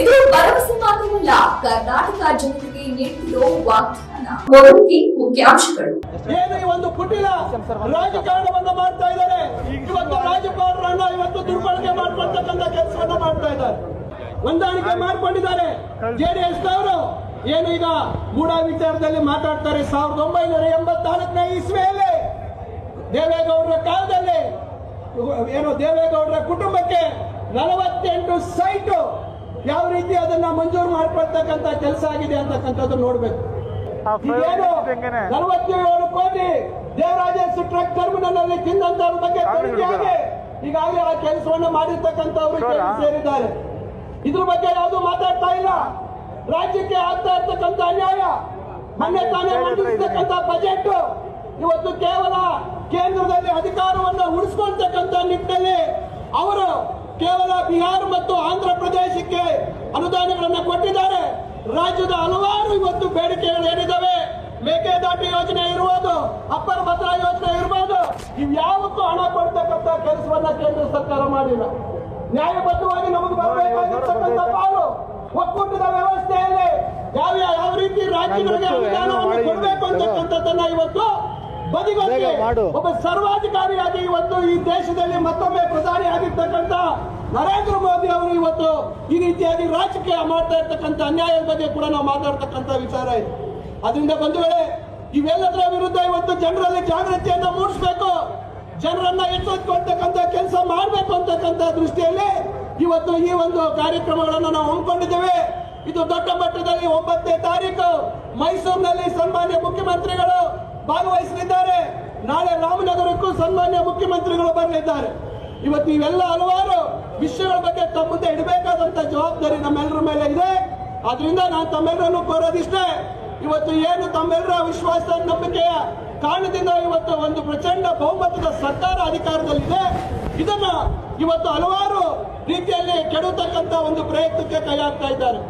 ಇದು ಭರವಸೆ ಮಾತ್ರವಲ್ಲ, ಕರ್ನಾಟಕ ಜನತೆಗೆ ನೀಡುತ್ತಿರೋ ವಾಗ್ದಾನ. ಮುಖ್ಯಾಂಶಗಳು. ಒಂದು ಕುಟಿಲ ರಾಜಕಾರಣವನ್ನು ಮಾಡ್ತಾ ಇದ್ದಾರೆ, ಇವತ್ತು ರಾಜ್ಯಪಾಲರನ್ನ ಇವತ್ತು ದುರ್ಬಳಕೆ ಮಾಡ್ಕೊಳ್ತಕ್ಕಂಥ ಕೆಲಸವನ್ನ ಮಾಡ್ತಾ ಇದ್ದಾರೆ. ಹೊಂದಾಣಿಕೆ ಮಾಡ್ಕೊಂಡಿದ್ದಾರೆ. ಜೆಡಿಎಸ್ ಅವರು ಏನು ಈಗ ಮೂಡ ವಿಚಾರದಲ್ಲಿ ಮಾತಾಡ್ತಾರೆ, ಸಾವಿರದ ಒಂಬೈನೂರ ಎಂಬತ್ನಾಲ್ಕನೇ ಇಸ್ವಿಯಲ್ಲಿ ದೇವೇಗೌಡರ ಕಾಲದಲ್ಲಿ, ಏನು ದೇವೇಗೌಡರ ಕುಟುಂಬಕ್ಕೆ ನಲವತ್ತೆಂಟು ಸೈಟು ಯಾವ ರೀತಿ ಅದನ್ನ ಮಂಜೂರು ಮಾಡ್ಕೊಳ್ತಕ್ಕಂತ ಕೆಲಸ ಆಗಿದೆ ಅಂತಕ್ಕಂಥದ್ದು ನೋಡ್ಬೇಕು. ಇದೇನು ನಲವತ್ತೇಳು ಕೋಟಿ ದೇವರಾಜೇಶ್ ಟ್ರಕ್ ಟರ್ಮಿನಲ್ ಅಲ್ಲಿ ಬಗ್ಗೆ ತನಿಖೆಯಾಗಿ ಈಗಾಗಲೇ ಆ ಕೆಲಸವನ್ನ ಮಾಡಿರ್ತಕ್ಕಂಥವ್ರು ಸೇರಿದ್ದಾರೆ. ಇದ್ರ ಬಗ್ಗೆ ಯಾವುದು ಮಾತಾಡ್ತಾ ಇಲ್ಲ. ರಾಜ್ಯಕ್ಕೆ ಆಗ್ತಾ ಇರ್ತಕ್ಕಂಥ ಅನ್ಯಾಯ ಮೊನ್ನೆ ತಾನೇ ಮಂಡಿಸ್ತಕ್ಕಂಥ ಬಜೆಟ್ ಇವತ್ತು ಕೇವಲ ಕೇಂದ್ರದಲ್ಲಿ ಅಧಿಕಾರವನ್ನ ಉಳಿಸ್ಕೊಳ್ತಕ್ಕಂಥ ನಿಟ್ಟಿನಲ್ಲಿ ಅವರು ಕೇವಲ ಬಿಹಾರ ಮತ್ತು ಆಂಧ್ರ ಪ್ರದೇಶಕ್ಕೆ ಅನುದಾನಗಳನ್ನು ಕೊಟ್ಟಿದ್ದಾರೆ. ರಾಜ್ಯದ ಹಲವಾರು ಇವತ್ತು ಬೇಡಿಕೆಗಳು ಏನಿದ್ದಾವೆ ಮೇಕೆದಾಟು ಯೋಜನೆ ಇರ್ಬೋದು, ಅಪ್ಪರ ಭದ್ರಾ ಯೋಜನೆ ಇರ್ಬೋದು. ಇವ್ಯಾವಕ್ಕೂ ಹಣ ಕೊಡ್ತಕ್ಕಂಥ ಕೆಲಸವನ್ನ ಕೇಂದ್ರ ಸರ್ಕಾರ ಮಾಡಿಲ್ಲ. ನ್ಯಾಯಬದ್ಧವಾಗಿ ನಮಗೆ ಬರಬೇಕಾಗಿರ್ತಕ್ಕಂಥ ಪಾಲು ಒಕ್ಕೂಟದ ವ್ಯವಸ್ಥೆಯಲ್ಲಿ ಯಾವ ಯಾವ ರೀತಿ ರಾಜ್ಯಗಳಿಗೆ ಅನುದಾನವನ್ನು ಕೊಡಬೇಕು ಅಂತಕ್ಕಂಥದ್ದನ್ನ ಇವತ್ತು ಬದಿಗೊತ್ತಿ ಒಬ್ಬ ಸರ್ವಾಧಿಕಾರಿಯಾಗಿ ಇವತ್ತು ಈ ದೇಶದಲ್ಲಿ ಮತ್ತೊಮ್ಮೆ ಪ್ರಧಾನಿ ಆಗಿರ್ತಕ್ಕಂಥ ನರೇಂದ್ರ ಮೋದಿ ಅವರು ಇವತ್ತು ಈ ರೀತಿಯಾಗಿ ರಾಜಕೀಯ ಮಾಡ್ತಾ ಇರ್ತಕ್ಕಂಥ ಅನ್ಯಾಯದ ಬಗ್ಗೆ ಕೂಡ ನಾವು ಮಾತಾಡ್ತಕ್ಕಂಥ ವಿಚಾರ ಇದೆ. ಅದರಿಂದ ಬಂಧುಗಳೇ ಇವೆಲ್ಲದರ ವಿರುದ್ಧ ಇವತ್ತು ಜನರಲ್ಲಿ ಜಾಗೃತಿಯನ್ನು ಮೂಡಿಸಬೇಕು ಜನರನ್ನ ಎಚ್ಚೆತ್ಕೊಳ್ತಕ್ಕಂಥ ಕೆಲಸ ಮಾಡಬೇಕು ಅಂತಕ್ಕಂಥ ದೃಷ್ಟಿಯಲ್ಲಿ ಇವತ್ತು ಈ ಒಂದು ಕಾರ್ಯಕ್ರಮಗಳನ್ನು ನಾವು ಹಮ್ಮಿಕೊಂಡಿದ್ದೇವೆ. ಇದು ದೊಡ್ಡ ಮಟ್ಟದಲ್ಲಿ ಒಂಬತ್ತನೇ ತಾರೀಕು ಮೈಸೂರಿನಲ್ಲಿ ಸನ್ಮಾನ್ಯ ಮುಖ್ಯಮಂತ್ರಿಗಳು ಭಾಗವಹಿಸಲಿದ್ದಾರೆ. ನಾಳೆ ರಾಮನಗರಕ್ಕೂ ಸನ್ಮಾನ್ಯ ಮುಖ್ಯಮಂತ್ರಿಗಳು ಬರಲಿದ್ದಾರೆ. ಇವತ್ತು ಇವೆಲ್ಲ ಹಲವಾರು ವಿಷಯಗಳ ಬಗ್ಗೆ ತಮ್ಮ ಮುಂದೆ ಇಡಬೇಕಾದಂತ ಜವಾಬ್ದಾರಿ ನಮ್ಮೆಲ್ಲರ ಮೇಲೆ ಇದೆ. ಆದ್ರಿಂದ ನಾನು ತಮ್ಮೆಲ್ಲರನ್ನು ಕೋರೋದಿಷ್ಟೇ ಇವತ್ತು ಏನು ತಮ್ಮೆಲ್ಲರ ವಿಶ್ವಾಸ ನಂಬಿಕೆಯ ಕಾರಣದಿಂದ ಇವತ್ತು ಒಂದು ಪ್ರಚಂಡ ಬಹುಮತದ ಸರ್ಕಾರ ಅಧಿಕಾರದಲ್ಲಿದೆ. ಇದನ್ನ ಇವತ್ತು ಹಲವಾರು ರೀತಿಯಲ್ಲಿ ಕೆಡತಕ್ಕಂತ ಒಂದು ಪ್ರಯತ್ನಕ್ಕೆ ಕೈ ಹಾಕ್ತಾ ಇದ್ದಾರೆ.